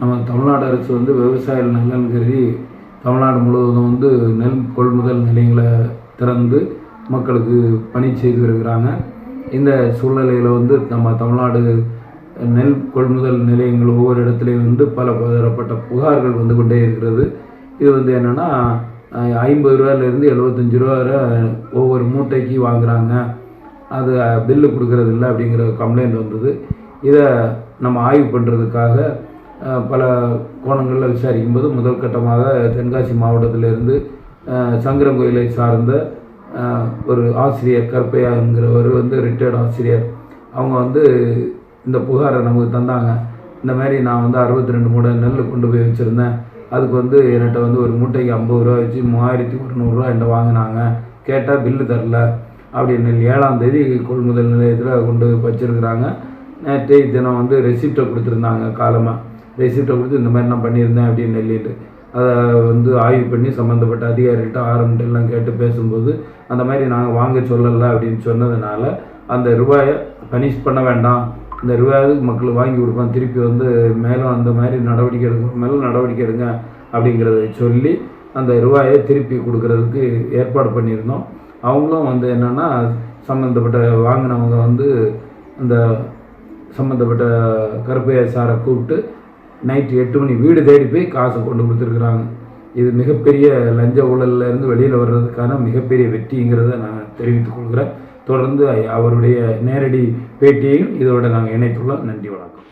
நம்ம தமிழ்நாடு அரசு வந்து விவசாய நலன் கருதி தமிழ்நாடு முழுவதும் வந்து நெல் கொள்முதல் நிலையங்களை திறந்து மக்களுக்கு பணி செய்து வருகிறாங்க. இந்த சூழ்நிலையில் வந்து நம்ம தமிழ்நாடு நெல் கொள்முதல் நிலையங்கள் ஒவ்வொரு இடத்துலையும் வந்து பல தரப்பட்ட புகார்கள் வந்து கொண்டே இருக்கிறது. இது வந்து என்னென்னா ஐம்பது ரூபாயிலேருந்து எழுபத்தஞ்சி ரூபா வரை ஒவ்வொரு மூட்டைக்கு வாங்குகிறாங்க அது பில்லு கொடுக்கறது இல்லை அப்படிங்கிற கம்ப்ளைண்ட் வந்தது. இதை நம்ம ஆய்வு பண்ணுறதுக்காக பல கோணங்களில் விசாரிக்கும் போது முதல் கட்டமாக தென்காசி மாவட்டத்திலிருந்து சங்கரம் கோயிலை சார்ந்த ஒரு ஆசிரியர் கற்பையாங்கிறவர் வந்து ரிட்டையர்ட் ஆசிரியர். அவங்க வந்து இந்த புகாரை நமக்கு தந்தாங்க. இந்த மாதிரி நான் வந்து அறுபத்தி ரெண்டு மூட நெல் கொண்டு போய் வச்சுருந்தேன். அதுக்கு வந்து என்கிட்ட வந்து ஒரு மூட்டைக்கு ஐம்பது ரூபா வச்சு மூவாயிரத்தி ஒரு என்கிட்ட வாங்கினாங்க. கேட்டால் பில்லு தரல. அப்படின்னு ஏழாம் தேதி கொள்முதல் நிலையத்தில் கொண்டு வச்சுருக்குறாங்க. நேற்றைய தினம் வந்து ரெசிப்டை கொடுத்துருந்தாங்க காலமாக ரெசிப்டை கொடுத்து இந்த மாதிரி நான் பண்ணியிருந்தேன் அப்படின்னு சொல்லிட்டு அதை வந்து ஆய்வு பண்ணி சம்மந்தப்பட்ட அதிகாரிகிட்ட ஆரம்பிட்டெல்லாம் கேட்டு பேசும்போது அந்த மாதிரி நாங்கள் வாங்க சொல்லலை அப்படின்னு சொன்னதுனால அந்த ரூபாயை பனிஷ் பண்ண வேண்டாம். இந்த ரூபாயுக்கு மக்கள் வாங்கி கொடுப்போம். திருப்பி வந்து மேலும் அந்த மாதிரி நடவடிக்கை எடுக்க மேலும் நடவடிக்கை எடுங்க அப்படிங்கிறத சொல்லி அந்த ரூபாயை திருப்பி கொடுக்கறதுக்கு ஏற்பாடு பண்ணியிருந்தோம். அவங்களும் வந்து என்னென்னா சம்மந்தப்பட்ட வாங்கினவங்க வந்து அந்த சம்மந்தப்பட்ட கருப்பையா சாரை கூப்பிட்டு நைட்டு எட்டு மணி வீடு தேடி போய் காசை கொண்டு கொடுத்துருக்குறாங்க. இது மிகப்பெரிய லஞ்ச ஊழல்லேருந்து வெளியில் வர்றதுக்கான மிகப்பெரிய வெற்றிங்கிறத நான் தெரிவித்துக் கொள்கிறேன். தொடர்ந்து அவருடைய நேரடி பேட்டியையும் இதோட நாங்கள் இணைத்துள்ளோம். நன்றி வணக்கம்.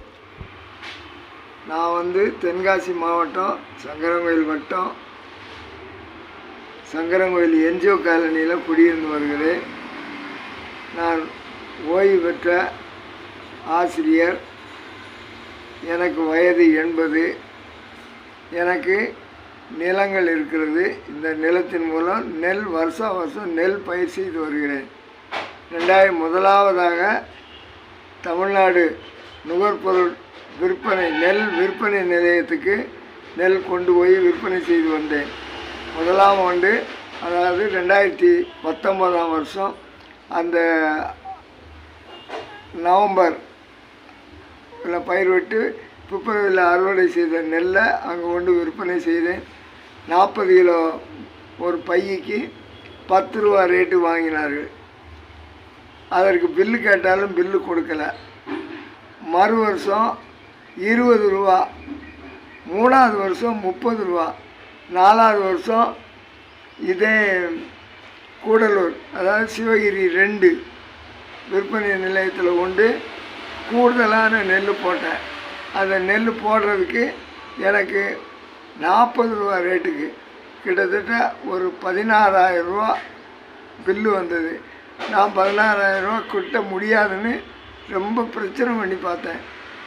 நான் வந்து தென்காசி மாவட்டம் சங்கரங்கோயில் வட்டம் சங்கரங்கோயில் என்ஜிஓ காலனியில் குடியிருந்து வருகிறேன் நான் ஓய்வு பெற்ற ஆசிரியர் எனக்கு வயது எண்பது. எனக்கு நிலங்கள் இருக்கிறது. இந்த நிலத்தின் மூலம் நெல் வருஷா வருஷம் நெல் பயிர் செய்து வருகிறேன். ரெண்டாயிரம் முதலாவதாக தமிழ்நாடு நுகர்பொருள் விற்பனை நெல் விற்பனை நிலையத்துக்கு நெல் கொண்டு போய் விற்பனை செய்து வந்தேன். முதலாம் ஆண்டு அதாவது ரெண்டாயிரத்தி பத்தொன்பதாம் வருஷம் அந்த நவம்பர் இல்லை பயிர் விட்டு பிப்ரவரியில் அறுவடை செய்த நெல்லை அங்கே கொண்டு விற்பனை செய்தேன். நாற்பது கிலோ ஒரு பையிக்கு பத்து ரூபா ரேட்டு வாங்கினார்கள். அதற்கு பில்லு கேட்டாலும் பில்லு கொடுக்கல. மறு வருஷம் இருபது ரூபா மூணாவது வருஷம் முப்பது ரூபா நாலாவது வருஷம் இதே கூடலூர் அதாவது சிவகிரி ரெண்டு விற்பனை நிலையத்தில் கொண்டு கூடுதலான நெல் போட்டேன். அந்த நெல் போடுறதுக்கு எனக்கு நாற்பது ரூபா ரேட்டுக்கு கிட்டத்தட்ட ஒரு பதினாறாயிரம் ரூபா பில்லு வந்தது. நான் பதினாறாயிரம் ரூபா கிட்ட முடியாதுன்னு ரொம்ப பிரச்சனை பண்ணி பார்த்தேன்.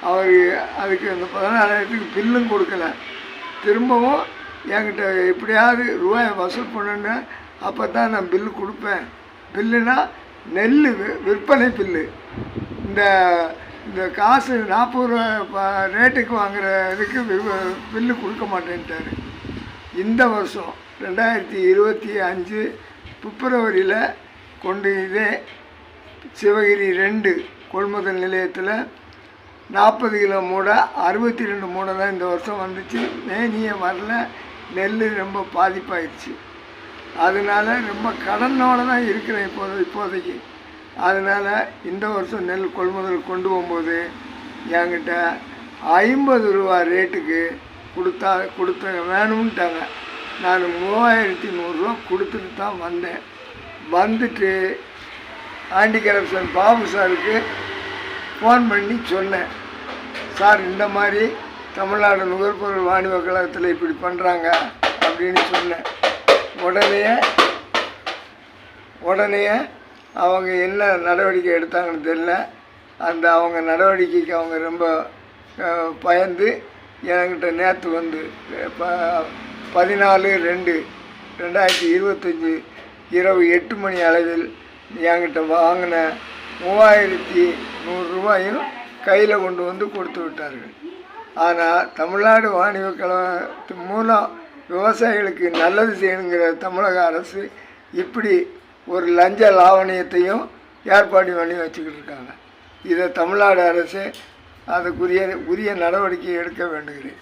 அவர் அதுக்கு அந்த பதினாறாயிரத்துக்கு பில்லும் கொடுக்கல. திரும்பவும் என்கிட்ட எப்படியாவது ரூபாயை வசூல் பண்ணுன்னு அப்போ தான் நான் பில்லு கொடுப்பேன். பில்லுனா நெல் விற்பனை பில்லு. இந்த இந்த காசு நாற்பது ரூபா ரேட்டுக்கு வாங்குகிற இதுக்கு பில்லு கொடுக்க மாட்டேன்ட்டார். இந்த வருஷம் ரெண்டாயிரத்தி இருபத்தி அஞ்சு பிப்ரவரியில் கொண்டு இதே சிவகிரி ரெண்டு கொள்முதல் நிலையத்தில் நாற்பது கிலோ மூடை அறுபத்தி ரெண்டு மூடை தான் இந்த வருஷம் வந்துச்சு. மேனியே வரல நெல் ரொம்ப பாதிப்பாயிடுச்சு அதனால ரொம்ப கடனோடு தான் இருக்கிறேன் இப்போது இப்போதைக்கு. அதனால் இந்த வருஷம் நெல் கொள்முதல் கொண்டு போகும்போது என்கிட்ட ஐம்பது ரூபா ரேட்டுக்கு கொடுத்தா கொடுத்த வேணும்ட்டாங்க. நான் மூவாயிரத்தி நூறுரூவா கொடுத்துட்டு தான் வந்தேன். வந்துட்டு ஆண்டி கரப்ஷன் பாபு சாருக்கு ஃபோன் பண்ணி சொன்னேன். சார் இந்த மாதிரி தமிழ்நாடு நுகர்பொருள் வாணிப கழகத்தில் இப்படி பண்ணுறாங்க அப்படின்னு சொன்னேன். உடனே உடனே அவங்க என்ன நடவடிக்கை எடுத்தாங்கன்னு தெரியல. அந்த அவங்க நடவடிக்கைக்கு அவங்க ரொம்ப பயந்து என்கிட்ட நேற்று வந்து ப பதினாலு ரெண்டு ரெண்டாயிரத்தி இருபத்தஞ்சி இரவு எட்டு மணி அளவில் என்கிட்ட வாங்கின மூவாயிரத்தி நூறுரூவாயும் கையில் கொண்டு வந்து கொடுத்து விட்டார்கள். ஆனால் தமிழ்நாடு வாணிப கழகத்தின் மூலம் விவசாயிகளுக்கு நல்லது செய்யணுங்கிற தமிழக அரசு இப்படி ஒரு லஞ்ச லாவணியத்தையும் ஏற்பாடு பண்ணி வச்சுக்கிட்டு இருக்காங்க இதை தமிழ்நாடு அரசு அதுக்குரிய உரிய நடவடிக்கை எடுக்க வேண்டுகிறேன்.